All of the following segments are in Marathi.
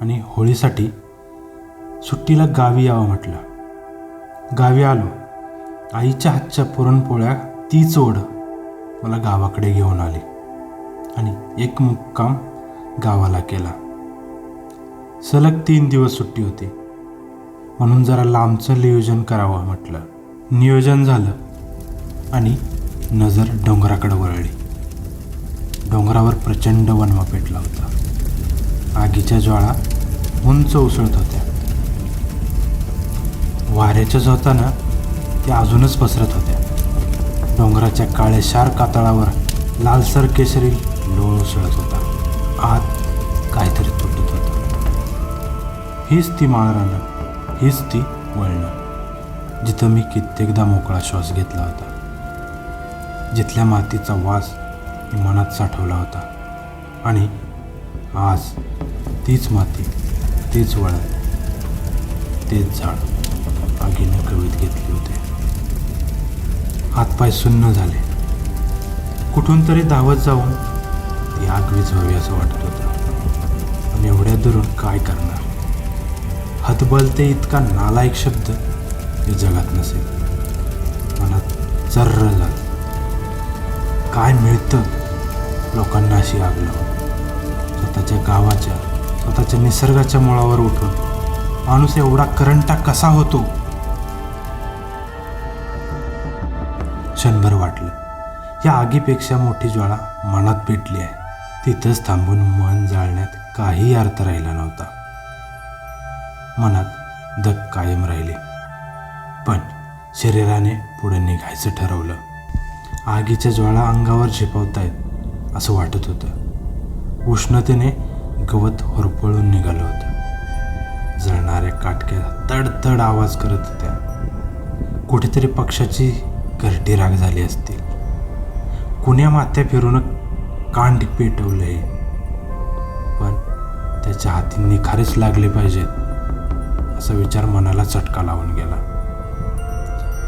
आणि होळीसाठी सुट्टीला गावी यावं म्हटलं. गावी आलो. आईच्या हातच्या पुरणपोळ्या तीच ओढ मला गावाकडे घेऊन आली आणि एक मुक्काम गावाला केला. सलग तीन दिवस सुट्टी होती. म्हणून जरा लांबचं नियोजन करावं म्हटलं. नियोजन झालं आणि नजर डोंगराकडे वळली. डोंगरावर प्रचंड वनवा पेटला होता. आगीच्या ज्वाळा उंच उसळत होत्या. वाऱ्याच्या झोतानं त्या अजूनच पसरत होत्या. डोंगराच्या काळेशार कातळावर लालसर केशरी लोळ उसळत होता. आत काहीतरी तुटत होतं. हीच ती माळरानं हीच ती वळणं जिथं मी कित्येकदा मोकळा श्वास घेतला होता. जिथल्या मातीचा वास मी मनात साठवला होता. आणि आज तीच माती तेच वळण तेच झाड आगीने कवीत घेतले होते. हातपाय सुन्न झाले. कुठून तरी धावत जाऊन ती आग विझवावी असं वाटत होतं. पण एवढ्या दुरून काय करणार? हतबलते इतका नालायक शब्द हे जगात नसेल. मनात चर्र झालं. काय मिळतं लोकांना अशी आग लावून? स्वतःच्या गावाच्या स्वतःच्या निसर्गाच्या मुळावर उठून. माणूस एवढा करंटा कसा होतो? क्षणभर वाटलं. या आगीपेक्षा मोठी ज्वाळा मनात पेटली आहे. तिथंच थांबून मन जाळण्यात काही अर्थ राहिला नव्हता. मनात दग कायम राहिले. पण शरीराने पुढे निघायचं ठरवलं. आगीच्या ज्वाळा अंगावर झेपावतायत असं वाटत होतं. उष्णतेने गवत होरपळून निघालं होतं. जळणाऱ्या काटक्या तडतड आवाज करत होत्या कुठेतरी पक्षाची घरटी राग झाली असतील कुण्या माथ्या फिरून कांड पेटवलंय. पण त्याच्या हाती निखारेच लागले पाहिजेत असा विचार मनाला चटका लावून गेला.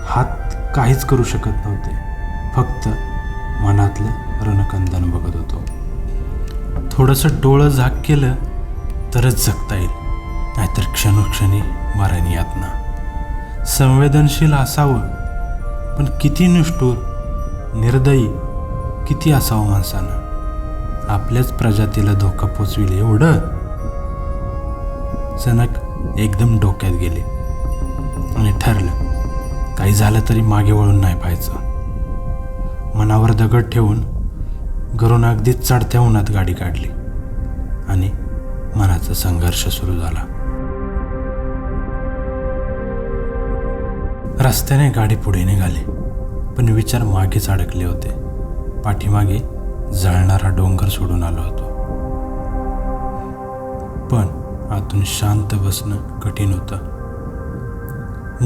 हात काहीच करू शकत नव्हते. फक्त मनातलं रणकंदन बघत होतो. थोडंसं डोळं झाक केलं तरच जगता येईल. नाहीतर क्षणोक्षणी मरण यातना संवेदनशील असावं पण किती निष्ठूर निर्दयी किती असावं माणसानं? आपल्याच प्रजातीला धोका पोचविल एवढं? जनक एकदम डोक्यात गेले आणि ठरलं काही झालं तरी मागे वळून नाही पाहायचं. मनावर दगड ठेवून घरून अगदीच चढत्या उन्हात गाडी काढली आणि मनाचा संघर्ष सुरू झाला. रस्त्याने गाडी पुढे निघाली पण विचार मागेच अडकले होते. पाठीमागे जळणारा डोंगर सोडून आलो होतो. पण आतून शांत बसणं कठीण होतं.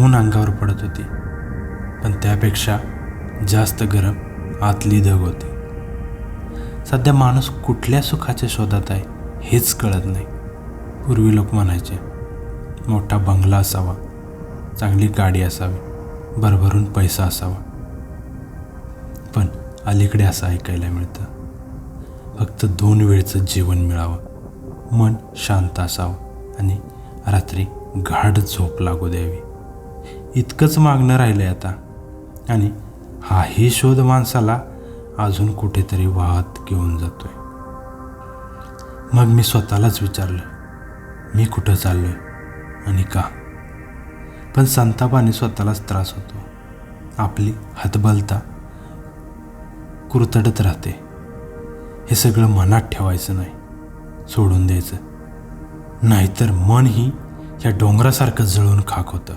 ऊन अंगावर पडत होती पण त्यापेक्षा जास्त गरम आतली धग होती. सध्या माणूस कुठल्या सुखाच्या शोधात आहे हेच कळत नाही. पूर्वी लोक म्हणायचे मोठा बंगला असावा चांगली गाडी असावी भरभरून पैसा असावा. पण अलीकडे असं ऐकायला मिळतं. फक्त दोन वेळचं जेवण मिळावं मन शांत असावं आणि रात्री गाढ झोप लागू द्यावी. इतकंच मागणं राहिलं आहे आता. आणि हाही शोध माणसाला अजून कुठेतरी वाहत घेऊन जातोय. मग मी स्वतःलाच विचारलं मी कुठं चाललोय? आणि का? पण संतापाने स्वतःलाच त्रास होतो. आपली हतबलता कुरतडत राहते. हे सगळं मनात ठेवायचं नाही सोडून द्यायचं. नाहीतर मन ही या डोंगरासारखं जळून खाक होतं.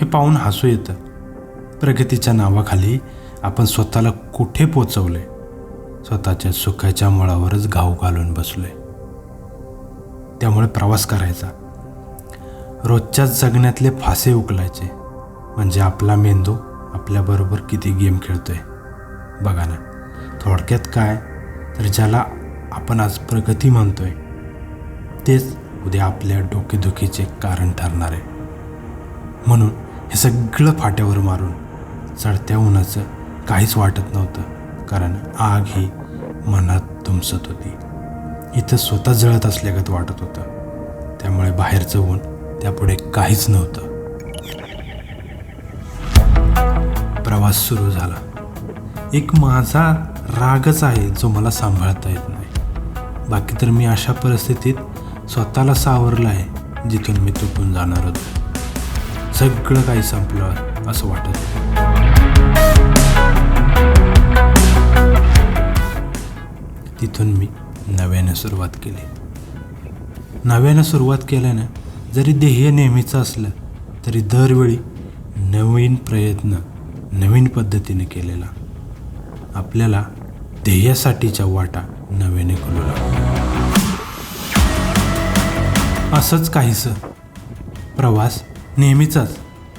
हे पाहून हसू येतं. प्रगतीच्या नावाखाली आपण स्वतःला कुठे पोचवले? स्वतःच्या सुखाच्या मुळावरच घाऊ घालून बसलोय. त्यामुळे प्रवास करायचा. रोजच्या जगण्यातले फासे उकलायचे. म्हणजे आपला मेंदू आपल्याबरोबर किती गेम खेळतोय. बघा ना थोडक्यात काय? तर ज्याला आपण आज प्रगती म्हणतोय तेच उद्या आपल्या डोकेदुखीचे कारण ठरणार आहे. म्हणून हे सगळं फाट्यावर मारून चढत्या उन्हाचं काहीच वाटत नव्हतं कारण आग ही मनात तुमसत होती. इथं स्वतः जळत असल्यागत वाटत होतं. त्यामुळे बाहेरचं ऊन त्यापुढे काहीच नव्हतं. प्रवास सुरू झाला. एक माझा रागच आहे जो मला सांभाळता येत नाही. बाकी तर मी अशा परिस्थितीत स्वतःला सावरलं आहे जिथून मी तुटून जाणार होतो. सगळं काही संपलं असं वाटत होतं. तिथून मी नव्याने सुरुवात केली. नव्यानं सुरुवात केल्यानं जरी ध्येय नेहमीचं असलं तरी दरवेळी नवीन प्रयत्न नवीन पद्धतीने केलेला. आपल्याला ध्येयासाठीच्या वाटा नव्याने खुलू लागला असंच काहीसं. प्रवास नेहमीचाच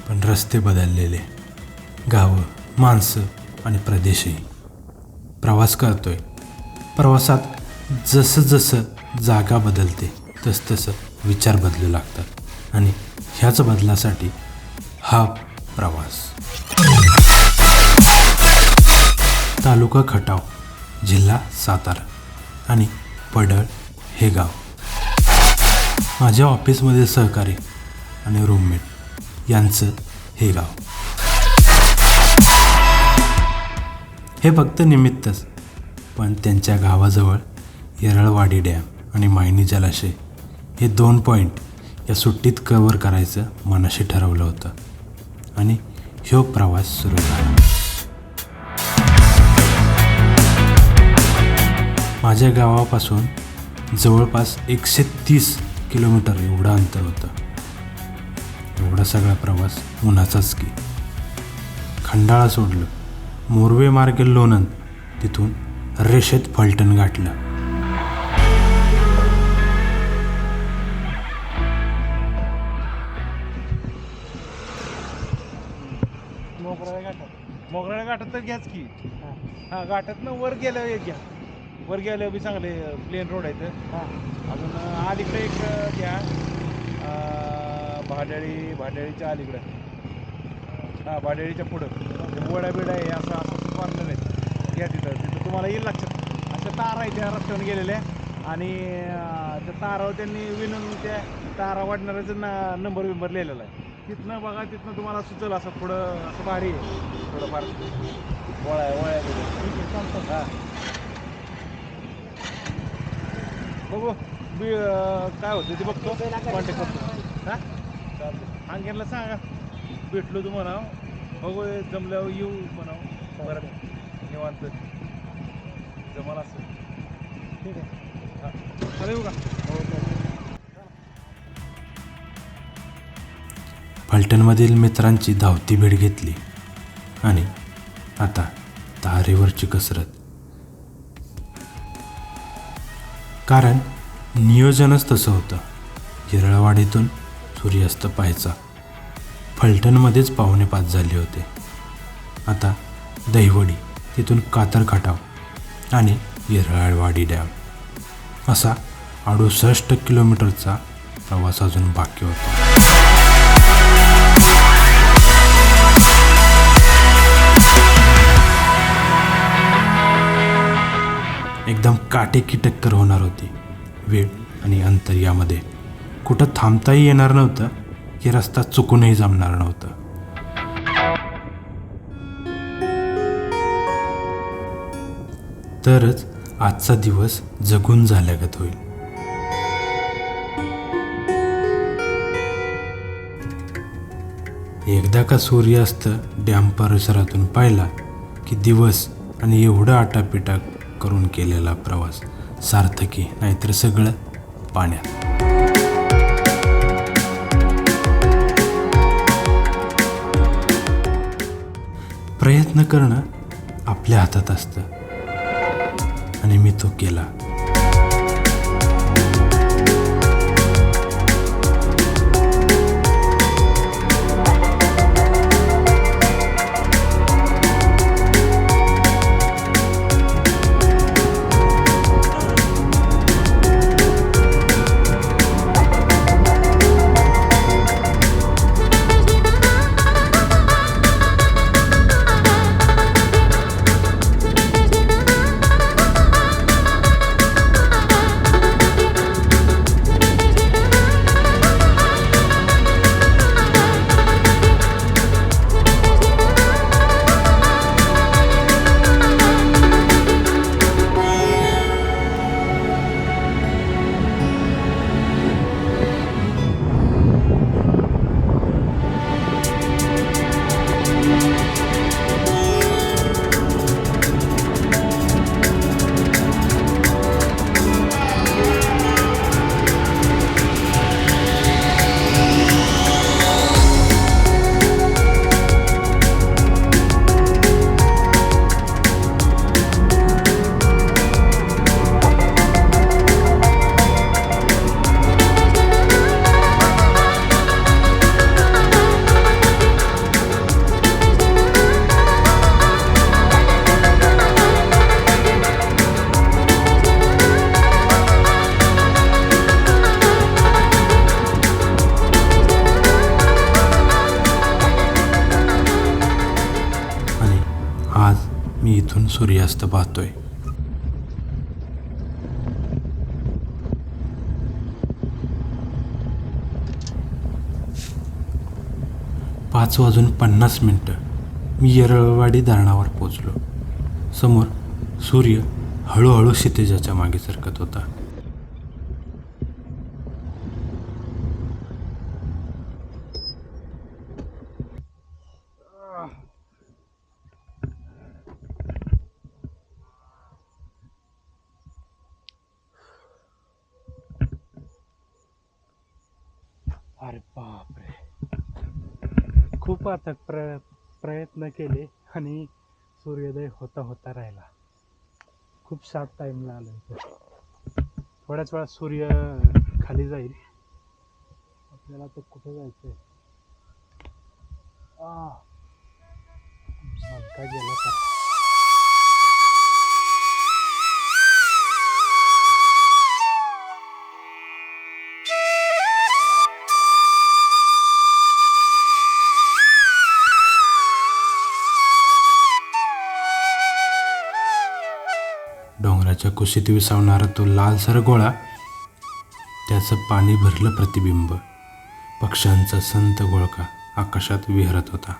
पण रस्ते बदललेले. गावं माणसं आणि प्रदेशही. प्रवास करतोय. प्रवासात जसं जसं जागा बदलते तसतसं विचार बदलू लागतात. आणि ह्याच बदलासाठी हा प्रवास. तालुका खटाव जिल्हा सातारा आणि पडळ हे गाव. माझ्या ऑफिसमध्ये सहकारी आणि रूममेट यांचं हे गाव. हे फक्त निमित्तच. पण त्यांच्या गावाजवळ येरळवाडी डॅम आणि मायनी जलाशय हे दोन पॉईंट या सुट्टीत कवर करायचं मनाशी ठरवलं होतं. आणि ह्यो प्रवास सुरू झाला. माझ्या गावापासून जवळपास एकशे तीस किलोमीटर एवढं अंतर होतं. एवढा सगळा प्रवास उन्हाचाच की. खंडाळा सोडलं. मोरवे मार्गे लोणंद तिथून रेषेत फलटण गाठलं. मोगराळ्या घाटात. मोगराळ्या घाटात तर घ्याच की. हा घाटातनं वर गेल्यावर एक घ्या. वर गेल्यावर बी चांगले प्लेन रोड आहेत. अजून अं, अलीकडे एक घ्या. भाड्याळी भाड्याळीच्या अलीकडं. हा भाड्याळीच्या पुढं. ते वड्या बिडा आहे असं असं कॉर्नर आहेत. घ्या तिथं. तुम्हाला येईल लक्षात. अशा तारा आहे त्या रस्त्यावर गेलेल्या आणि त्या तारावर त्यांनी विणून त्या तारा वाढणाऱ्याचं ना नंबर विंबर लिहिलेला आहे. तिथनं बघा तिथनं तुम्हाला सुचल असं पुढं असं भारी आहे. थोडंफार वळ्या आहे बिळ्या. हां. बघू बी काय होतं ते बघतो. कॉन्टॅक्ट करतो. हां? चालतं अंगेनला सांगा. भेटलो तू म्हणाव हो. बघू जमल्यावर येऊ म्हणाव बरं. निवांत. जमाल ठीक आहे. चालेल का? फलटणमधील मित्रांची धावती भेट घेतली आणि आता तारेवरची कसरत. कारण नियोजनच तसं होतं. हिरळवाडीतून सूर्यास्त पाहायचा. फलटणमध्येच पाहुणे पाच झाले होते. आता दहिवडी तिथून कातर खटाव आणि येरळवाडी डॅम. असा अडुसष्ट किलोमीटरचा प्रवास अजून बाकी होता. एकदम काटेकी टक्कर होणार होती. वेळ आणि अंतर यामध्ये कुठं थांबताही येणार नव्हतं की रस्ता चुकूनही जमणार नव्हतं. तरच आजचा दिवस जगून झाल्यागत होईल. एकदा का सूर्यास्त डॅम परिसरातून पाहिला की दिवस आणि एवढं आटापिटा करून केलेला प्रवास सार्थकी नाहीतर सगळं पाण्यात. प्रयत्न करणं आपल्या हातात असतं. आणि मी तो केला. सूर्यास्त पाहतोय पाच वाजून पन्नास मिनटं मी येरळवाडी धरणावर पोचलो. समोर सूर्य हळूहळू क्षितिजाच्या मागे सरकत होता. खूप अथक प्र प्रयत्न केले आणि सूर्योदय होता होता राहिला. खूप शार्प टाईमला आलो इथे. थोड्याच वेळात सूर्य खाली जाईल. आपल्याला तर कुठे जायचं आहे गेला का डोंगराच्या कुशीत विसावणारा तो लालसर गोळा त्याचं पाणी भरलं प्रतिबिंब. पक्ष्यांचा संत गोळका आकाशात विहरत होता.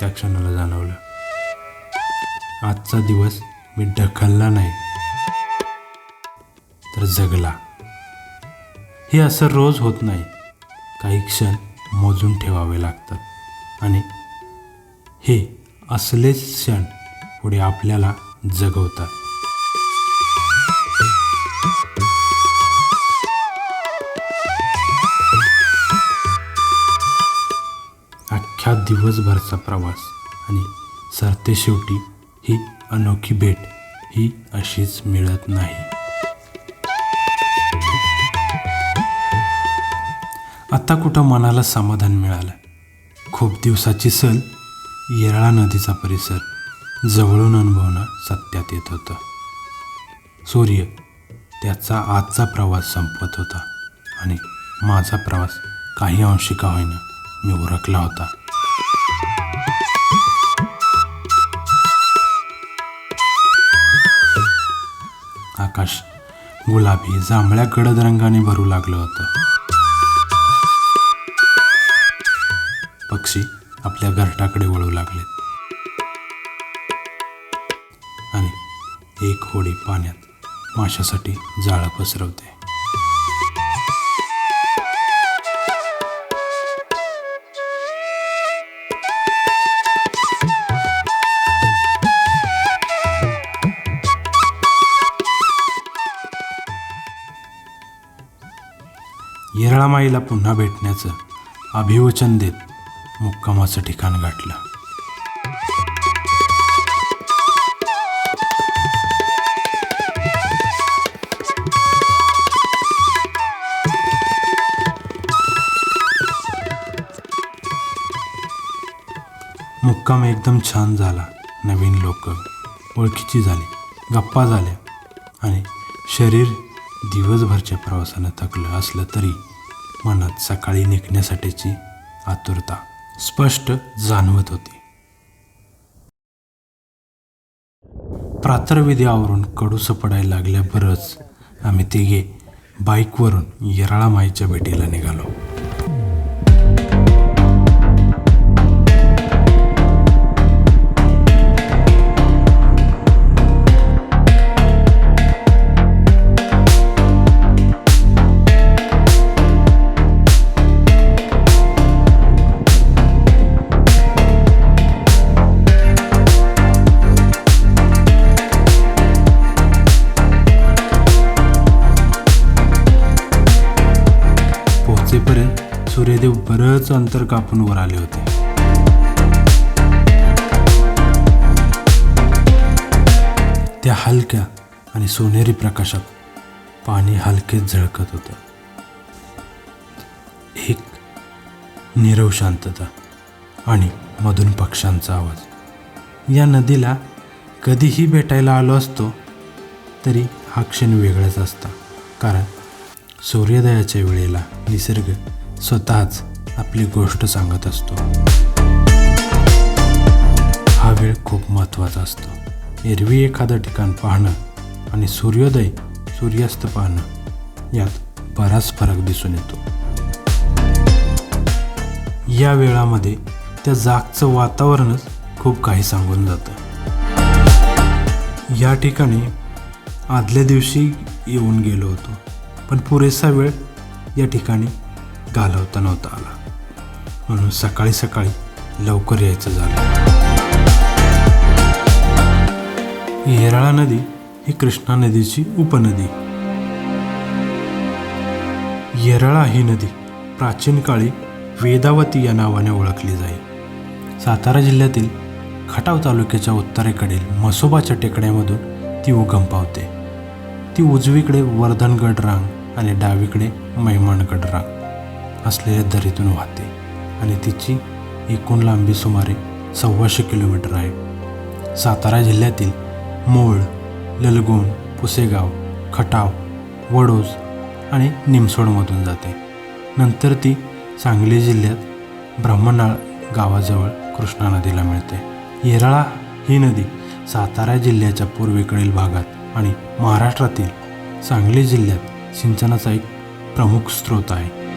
त्या क्षणाला जाणवलं. आजचा दिवस मी ढकलला नाही तर जगला. हे असं रोज होत नाही. काही क्षण मोजून ठेवावे लागतात. आणि हे असलेच क्षण पुढे आपल्याला जगवतात. अख्ख्या दिवसभरचा प्रवास आणि सरते शेवटी ही अनोखी भेट ही अशीच मिळत नाही. आता कुठं मनाला समाधान मिळालं? खूप दिवसाची सल येरळा नदीचा परिसर जवळून अनुभवणं सत्यात येत होतं. सूर्य त्याचा आजचा प्रवास संपत होता आणि माझा प्रवास काही अंशिका होईना मी उरकला होता. आकाश गुलाबी जांभळ्या गडद रंगाने भरू लागलं होतं. पक्षी आपल्या घरटाकडे वळू लागलेत. आणि एक होडी पाण्यात माशासाठी जाळं पसरवते. येरळामाईला पुन्हा भेटण्याचं अभिवचन देत मुक्कामाचं ठिकाण गाठलं. मुक्काम एकदम छान झाला. नवीन लोक ओळखीची झाली गप्पा झाल्या आणि शरीर दिवसभरच्या प्रवासानं थकलं असलं तरी मनात सकाळी निघण्यासाठीची आतुरता स्पष्ट जाणवत होती. प्रातर्विधी आवरून पडायला लागल्याबरच आम्ही तिघे बाईकवरून येराळा माईच्या भेटीला निघालो. बरंच अंतर कापून वर आले होते. त्या हलक्या आणि सोनेरी प्रकाशात पाणी हलकेच झळकत होतं. एक निरव शांतता आणि मधून पक्ष्यांचा आवाज. या नदीला कधीही भेटायला आलो असतो तरी हा क्षण वेगळाच असता. कारण सूर्योदयाच्या वेळेला निसर्ग स्वतःच आपली गोष्ट सांगत असतो. हा वेळ खूप महत्त्वाचा असतो. एरवी एखादं ठिकाण पाहणं आणि सूर्योदय सूर्यास्त पाहणं यात बराच फरक दिसून येतो. या वेळामध्ये त्या जागचं वातावरणच खूप काही सांगून जातं. या ठिकाणी आदल्या दिवशी येऊन गेलो होतो पण पुरेसा वेळ या ठिकाणी घालवता नव्हता आला. म्हणून सकाळी सकाळी लवकर यायचं झालं. येरळा नदी ही कृष्णा नदीची उपनदी. येरळा ही नदी प्राचीन काळी वेदावती या नावाने ओळखली जाई. सातारा जिल्ह्यातील खटाव तालुक्याच्या उत्तरेकडील मसोबाच्या टेकड्यामधून ती उगम पावते. ती उजवीकडे वर्धनगड रांग आणि डावीकडे मैमणगड रांग असलेल्या दरीतून वाहते. आणि तिची एकूण लांबी सुमारे सव्वाशे किलोमीटर आहे. सातारा जिल्ह्यातील मोळ ललगोण पुसेगाव खटाव वडोज आणि निमसोडमधून जाते. नंतर ती सांगली जिल्ह्यात ब्रह्मनाळ गावाजवळ कृष्णा नदीला मिळते. येरळा ही नदी सातारा जिल्ह्याच्या पूर्वेकडील भागात आणि महाराष्ट्रातील सांगली जिल्ह्यात सिंचनाचा एक प्रमुख स्रोत आहे.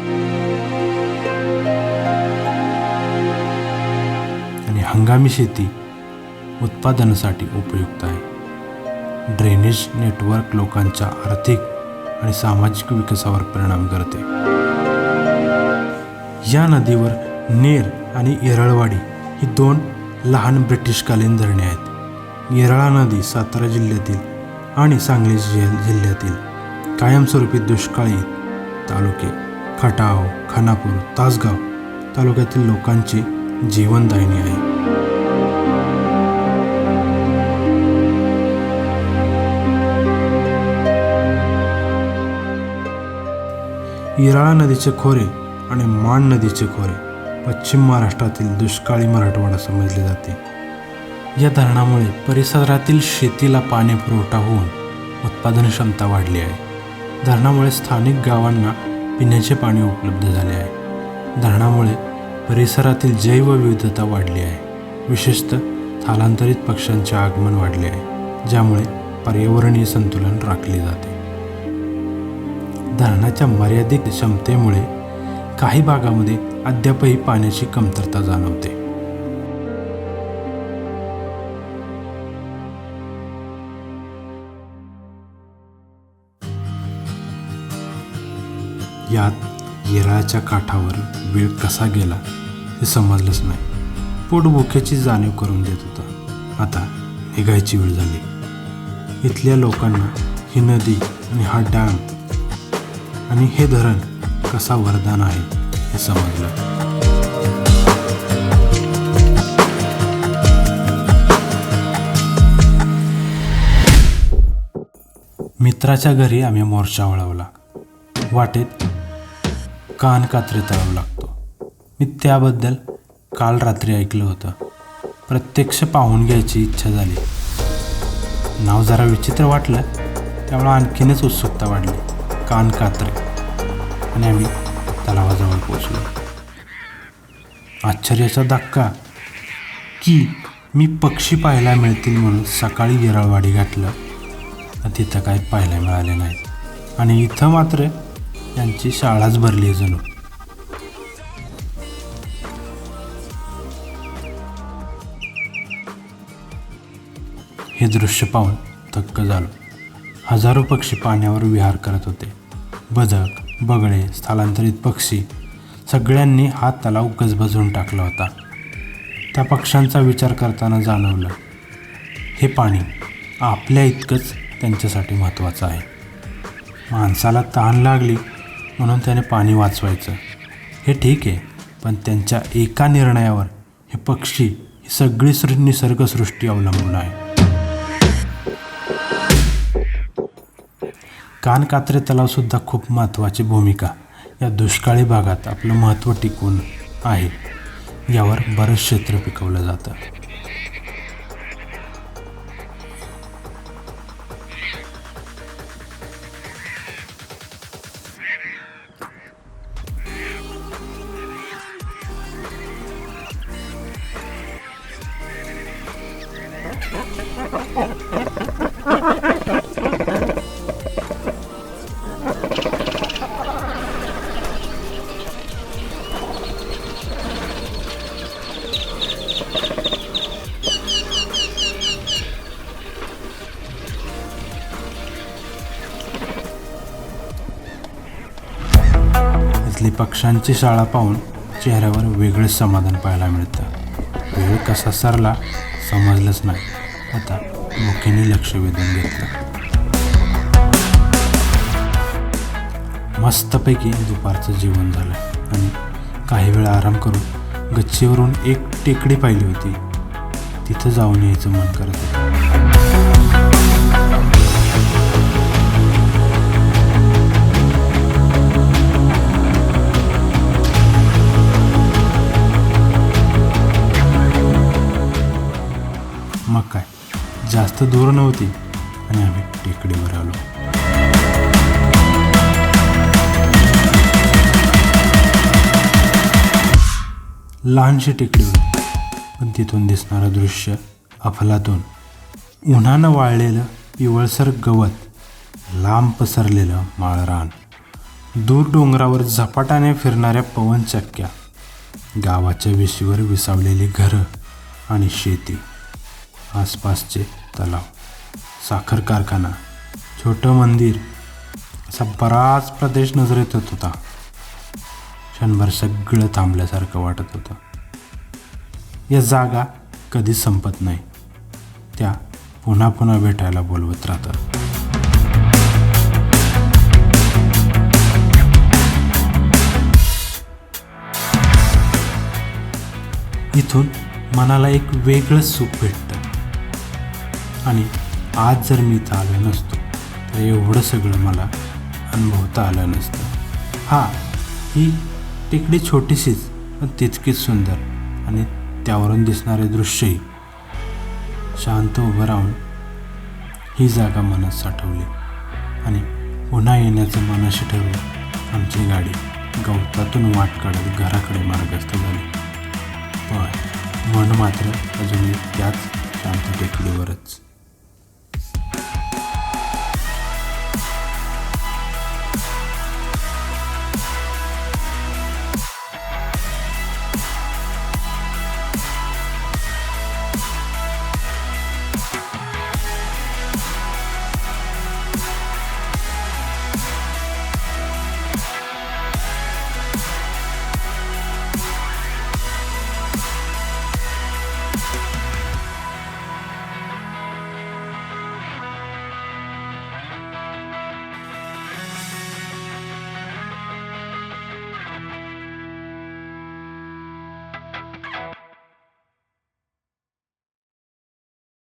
हंगामी शेती उत्पादनासाठी उपयुक्त आहे. ड्रेनेज नेटवर्क लोकांच्या आर्थिक आणि सामाजिक विकासावर परिणाम करते. या नदीवर नेर आणि येरळवाडी ही दोन लहान ब्रिटिशकालीन धरणे आहेत. येरळा नदी सातारा जिल्ह्यातील आणि सांगली जि- जिल्ह्यातील कायमस्वरूपी दुष्काळी तालुके खटाव खानापूर तासगाव तालुक्यातील लोकांची जीवनदायिनी आहे. येराळा नदीचे खोरे आणि मांड नदीचे खोरे पश्चिम महाराष्ट्रातील दुष्काळी मराठवाडा समजले जाते. या धरणामुळे परिसरातील शेतीला पाणी पुरवठा होऊन उत्पादन क्षमता वाढली आहे. धरणामुळे स्थानिक गावांना पिण्याचे पाणी उपलब्ध झाले आहे. धरणामुळे परिसरातील जैवविविधता वाढली आहे. विशेषतः स्थलांतरित पक्ष्यांचे आगमन वाढले आहे ज्यामुळे पर्यावरणीय संतुलन राखले जाते. धरणाच्या मर्यादित क्षमतेमुळे काही भागामध्ये अद्यापही पाण्याची कमतरता जाणवते. यात येराळ्याच्या काठावर वेळ कसा गेला हे समजलंच नाही. पोटभोक्याची जाणीव करून देत होता. आता निघायची वेळ झाली. इथल्या लोकांना ही नदी आणि हा डॅम आणि हे धरण कसा वरदान आहे हे समजलं. मित्राच्या घरी आम्ही मोर्चा वळवला. वाटेत कान कात्री तळावं लागतो. मी त्याबद्दल काल रात्री ऐकलं होतं. प्रत्यक्ष पाहून घ्यायची इच्छा झाली. नाव जरा विचित्र वाटलं त्यामुळे आणखीनच उत्सुकता वाढली. कान कात्रे. आणि आम्ही तलावाजवळ पोचलो आश्चर्याचा धक्का की मी पक्षी पाहायला मिळतील म्हणून सकाळी येरळवाडी घातलं. तिथं काही पाहायला मिळाले नाहीत आणि इथं मात्र यांची शाळाच भरली आहे जणू. हे दृश्य पाहून थक्क झालो. हजारो पक्षी पाण्यावर विहार करत होते. बदक बगळे स्थलांतरित पक्षी सगळ्यांनी हा तलाव गजबजून टाकला होता. त्या पक्ष्यांचा विचार करताना जाणवलं हे पाणी आपल्या इतकंच त्यांच्यासाठी महत्त्वाचं आहे. माणसाला तहान लागली म्हणून त्याने पाणी वाचवायचं. हे ठीक आहे पण त्यांच्या एका निर्णयावर हे पक्षी ही सगळी सृ निसर्गसृष्टी अवलंबून आहे. कानकात्रे तलावसुद्धा खूप महत्त्वाची भूमिका या दुष्काळी भागात आपलं महत्त्व टिकून आहे. यावर बरंच क्षेत्र पिकवलं जातं. त्यातली पक्ष्यांची शाळा पाहून चेहऱ्यावर वेगळंच समाधान पाहायला मिळतं. वेळ कसा सरला समजलंच नाही. आता मुख्याने लक्ष वेधून घेतलं. मस्तपैकी दुपारचं जेवण झालं आणि काही वेळ आराम करून गच्चीवरून एक टेकडी पाहिली होती. तिथं जाऊन यायचं मन करत होतं. मग काय? जास्त दूर नव्हती आणि आम्ही टेकडीवर आलो लहानशी टेकडीवर पण तिथून दिसणारं दृश्य अफलातून. उन्हानं वाळलेलं पिवळसर गवत लांब पसरलेलं माळरान. दूर डोंगरावर झपाट्याने फिरणाऱ्या पवनचक्क्या. गावाच्या विशीवर विसावलेली घरं आणि शेती. आसपासचे तलाव साखर कारखाना छोटं मंदिर असा बराच प्रदेश नजरेत येत होता. क्षणभर सगळं थांबल्यासारखं वाटत होतं. या जागा कधी संपत नाही. त्या पुन्हा पुन्हा भेटायला बोलवत राहतात. इथून मनाला एक वेगळं सुख भेटतं. आणि आज जर मी इथं आलो नसतो तर एवढं सगळं मला अनुभवता आलं नसतं. हां ही टेकडी छोटीशीच पण तितकीच सुंदर आणि त्यावरून दिसणारे दृश्यही. शांत उभं राहून ही जागा मनात साठवली आणि पुन्हा येण्याचं मनाशी ठरवून आमची गाडी गवतातून वाट काढत घराकडे मार्गस्थ झाली. पण मन मात्र अजूनही त्याच शांत टेकडीवरच.